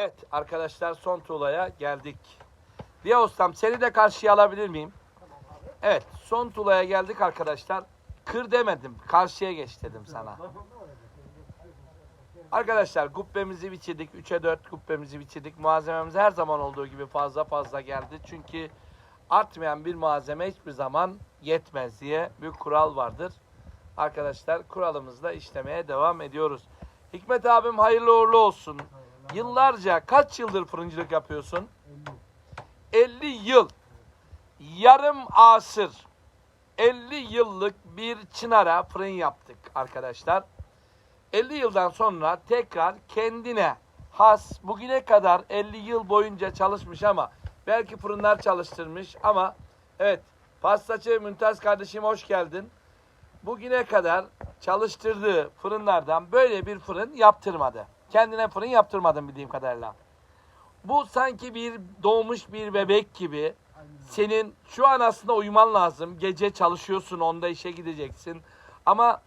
Evet arkadaşlar son tuğlaya geldik. Diya ustam seni de karşıya alabilir miyim? Evet son tuğlaya geldik arkadaşlar. Kır demedim karşıya geç dedim sana. Arkadaşlar kubbemizi bitirdik. 3'e 4 kubbemizi bitirdik. Malzememiz her zaman olduğu gibi fazla fazla geldi. Çünkü artmayan bir malzeme hiçbir zaman yetmez diye bir kural vardır. Arkadaşlar kuralımızla işlemeye devam ediyoruz. Hikmet abim hayırlı uğurlu olsun. Yıllarca kaç yıldır fırıncılık yapıyorsun? 50 yıl. Yarım asır. 50 yıllık bir çınara fırın yaptık arkadaşlar. 50 yıldan sonra tekrar kendine has bugüne kadar 50 yıl boyunca çalışmış ama belki fırınlar çalıştırmış ama evet pastacı Mümtaz kardeşim hoş geldin. Bugüne kadar çalıştırdığı fırınlardan böyle bir fırın yaptırmadı. Kendine fırın yaptırmadım bildiğim kadarıyla. Bu sanki bir doğmuş bir bebek gibi. Senin şu an aslında uyuman lazım. Gece çalışıyorsun, onda işe gideceksin. Ama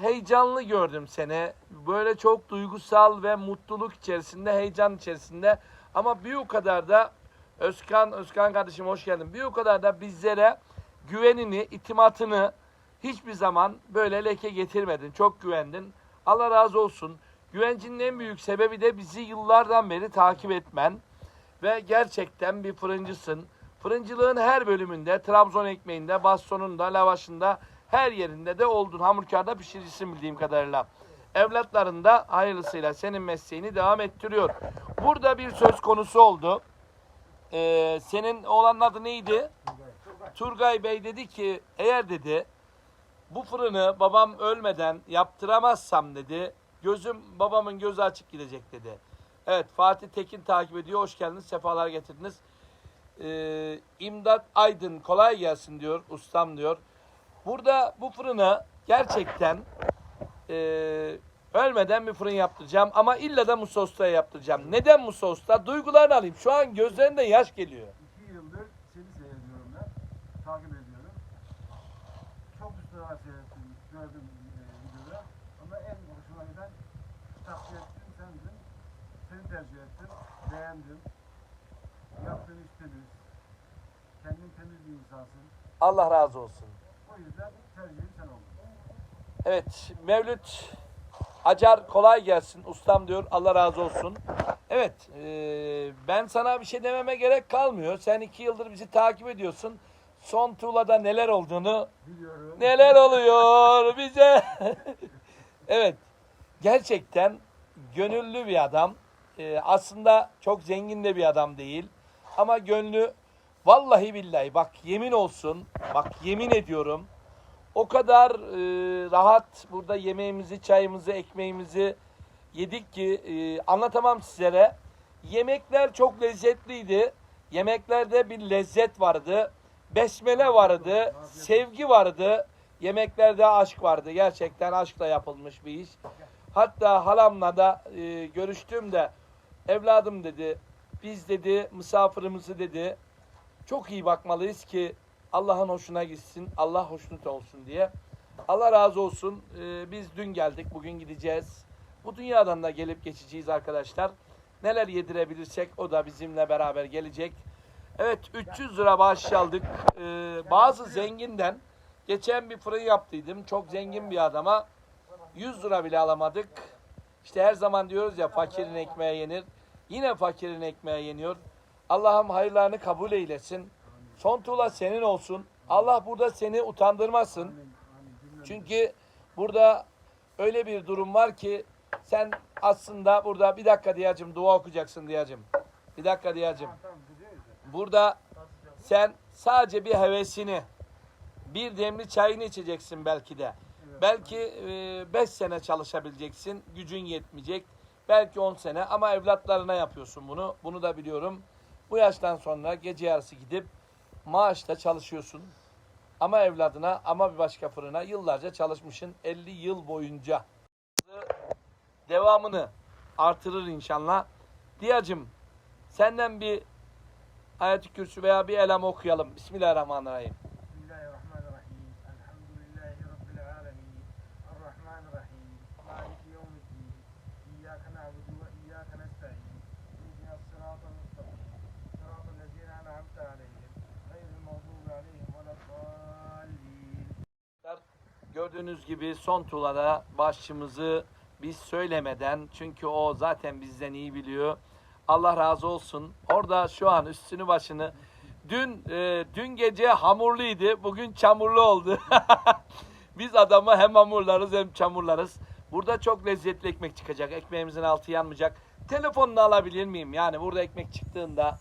heyecanlı gördüm seni. Böyle çok duygusal ve mutluluk içerisinde, heyecan içerisinde. Ama bir o kadar da Özkan, Özkan kardeşim hoş geldin. Bir o kadar da bizlere güvenini, itimatını hiçbir zaman böyle leke getirmedin. Çok güvendin. Allah razı olsun. Güvencinin en büyük sebebi de bizi yıllardan beri takip etmen. Ve gerçekten bir fırıncısın. Fırıncılığın her bölümünde, Trabzon ekmeğinde, bastonunda, lavaşında, her yerinde de oldun. Hamurkarda pişiricisin bildiğim kadarıyla. Evlatların da hayırlısıyla senin mesleğini devam ettiriyor. Burada bir söz konusu oldu. Ee, senin oğlanın adı neydi? Turgay Bey dedi ki eğer dedi bu fırını babam ölmeden yaptıramazsam dedi gözüm babamın gözü açık gidecek dedi. Evet Fatih Tekin takip ediyor. Hoş geldiniz. Sefalar getirdiniz. Ee, İmdat Aydın kolay gelsin diyor. Ustam diyor. Burada bu fırını gerçekten ee, ölmeden bir fırın yaptıracağım ama illa da Musa Usta'ya yaptıracağım. Neden Musa Usta? Duygularını alayım. Şu an gözlerinde yaş geliyor. İki yıldır seni seyrediyorum ben. Takip ediyorum. Çok ustalar seyrettim, gördüm Beğendim. Yaptığın iş temiz. Kendin temiz bir insansın. Allah razı olsun. O yüzden tercihim sen oldun. Evet, Mevlüt Acar kolay gelsin ustam diyor. Allah razı olsun. Evet, eee, ben sana bir şey dememe gerek kalmıyor. Sen iki yıldır bizi takip ediyorsun. Son tuğlada neler olduğunu, Biliyorum. neler oluyor bize. evet, gerçekten gönüllü bir adam. Eee, aslında çok zengin de bir adam değil. Ama gönlü vallahi billahi bak yemin olsun, bak yemin ediyorum. O kadar e, rahat burada yemeğimizi, çayımızı, ekmeğimizi yedik ki e, anlatamam sizlere. Yemekler çok lezzetliydi. Yemeklerde bir lezzet vardı. Besmele vardı. Sevgi vardı. Yemeklerde aşk vardı. Gerçekten aşkla yapılmış bir iş. Hatta halamla da e, görüştüğümde evladım dedi biz dedi misafirimizi dedi çok iyi bakmalıyız ki Allah'ın hoşuna gitsin, Allah hoşnut olsun diye. Allah razı olsun. Ee, biz dün geldik, bugün gideceğiz. Bu dünyadan da gelip geçeceğiz arkadaşlar. Neler yedirebilirsek o da bizimle beraber gelecek. Evet 300 lira bağış aldık. Ee, bazı zenginden geçen bir fırın yaptıydım. Çok zengin bir adama 100 lira bile alamadık. İşte her zaman diyoruz ya fakirin ekmeği yenir. Yine fakirin ekmeği yeniyor. Allah'ım hayırlarını kabul eylesin. Son tuğla senin olsun. Allah burada seni utandırmasın. Çünkü burada öyle bir durum var ki sen aslında burada bir dakika diyacım dua okuyacaksın diyacım. Bir dakika diyacım. Burada sen sadece bir hevesini bir demli çayını içeceksin belki de. Belki 5 sene çalışabileceksin. Gücün yetmeyecek. Belki 10 sene ama evlatlarına yapıyorsun bunu. Bunu da biliyorum. Bu yaştan sonra gece yarısı gidip maaşla çalışıyorsun. Ama evladına ama bir başka fırına yıllarca çalışmışsın 50 yıl boyunca. Devamını artırır inşallah. Diyacım senden bir ayet-i kürsü veya bir elem okuyalım. Bismillahirrahmanirrahim. Gördüğünüz gibi son tulada başçımızı biz söylemeden çünkü o zaten bizden iyi biliyor. Allah razı olsun. Orada şu an üstünü başını dün e, dün gece hamurluydu. Bugün çamurlu oldu. biz adamı hem hamurlarız hem çamurlarız. Burada çok lezzetli ekmek çıkacak. Ekmeğimizin altı yanmayacak. Telefonunu alabilir miyim? Yani burada ekmek çıktığında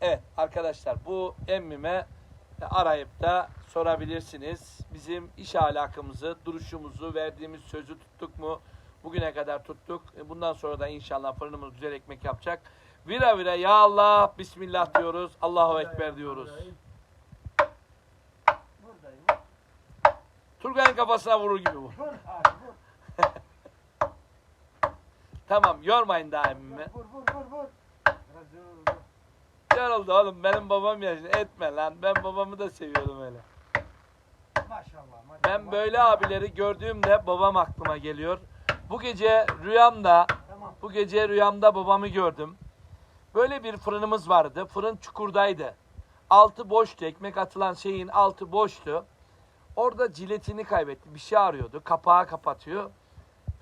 Evet arkadaşlar bu emmime arayıp da sorabilirsiniz. Bizim iş ahlakımızı, duruşumuzu, verdiğimiz sözü tuttuk mu? Bugüne kadar tuttuk. E, Bundan sonra da inşallah fırınımız güzel ekmek yapacak. Vira vira ya Allah Bismillah diyoruz. Allahu Ekber diyoruz. Turgay'ın kafasına vurur gibi bu. Tamam yormayın daha emmimi. Vur vur vur vur. Biraz yoruldu. Yoruldu oğlum benim babam yaşlı. Etme lan. Ben babamı da seviyorum öyle. Maşallah. maşallah. Ben böyle abileri gördüğümde babam aklıma geliyor. Bu gece rüyamda Tamam. Bu gece rüyamda babamı gördüm. Böyle bir fırınımız vardı. Fırın çukurdaydı. Altı boştu. Ekmek atılan şeyin altı boştu. Orada ciletini kaybetti. Bir şey arıyordu. Kapağı kapatıyor.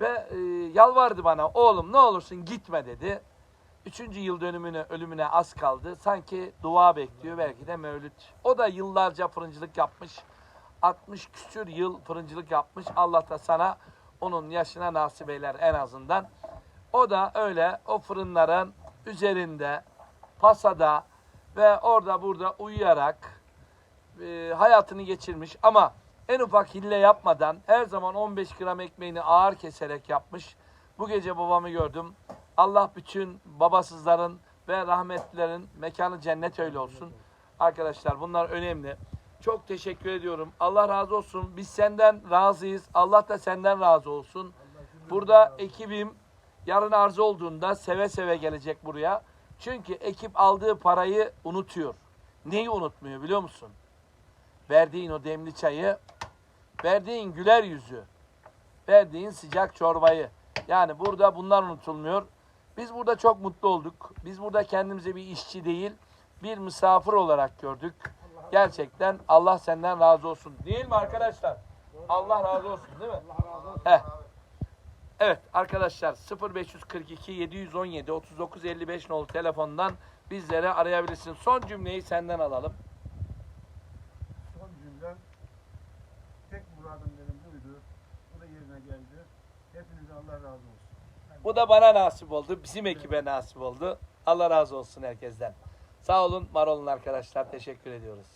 Ve e, yalvardı bana. Oğlum ne olursun gitme dedi. Üçüncü yıl dönümüne, ölümüne az kaldı. Sanki dua bekliyor. Belki de mevlüt. O da yıllarca fırıncılık yapmış. 60 küsür yıl fırıncılık yapmış. Allah da sana onun yaşına nasip eyler en azından. O da öyle o fırınların üzerinde, pasada ve orada burada uyuyarak e, hayatını geçirmiş. Ama en ufak hille yapmadan her zaman 15 gram ekmeğini ağır keserek yapmış. Bu gece babamı gördüm. Allah bütün babasızların ve rahmetlilerin mekanı cennet öyle olsun. Arkadaşlar bunlar önemli. Çok teşekkür ediyorum. Allah razı olsun. Biz senden razıyız. Allah da senden razı olsun. Burada ekibim yarın arzu olduğunda seve seve gelecek buraya. Çünkü ekip aldığı parayı unutuyor. Neyi unutmuyor biliyor musun? Verdiğin o demli çayı, verdiğin güler yüzü, verdiğin sıcak çorbayı. Yani burada bunlar unutulmuyor. Biz burada çok mutlu olduk. Biz burada kendimizi bir işçi değil, bir misafir olarak gördük. Gerçekten Allah senden razı olsun. Değil mi arkadaşlar? Allah razı olsun değil mi? Allah razı olsun. Heh. Evet arkadaşlar 0542 717 39 55 nolu telefondan bizlere arayabilirsin. Son cümleyi senden alalım. Son cümlem tek muradım benim buydu. Bu da yerine geldi. Hepinize Allah razı olsun. Bu da bana nasip oldu. Bizim ekibe nasip oldu. Allah razı olsun herkesten. Sağ olun, var olun arkadaşlar. Teşekkür ediyoruz.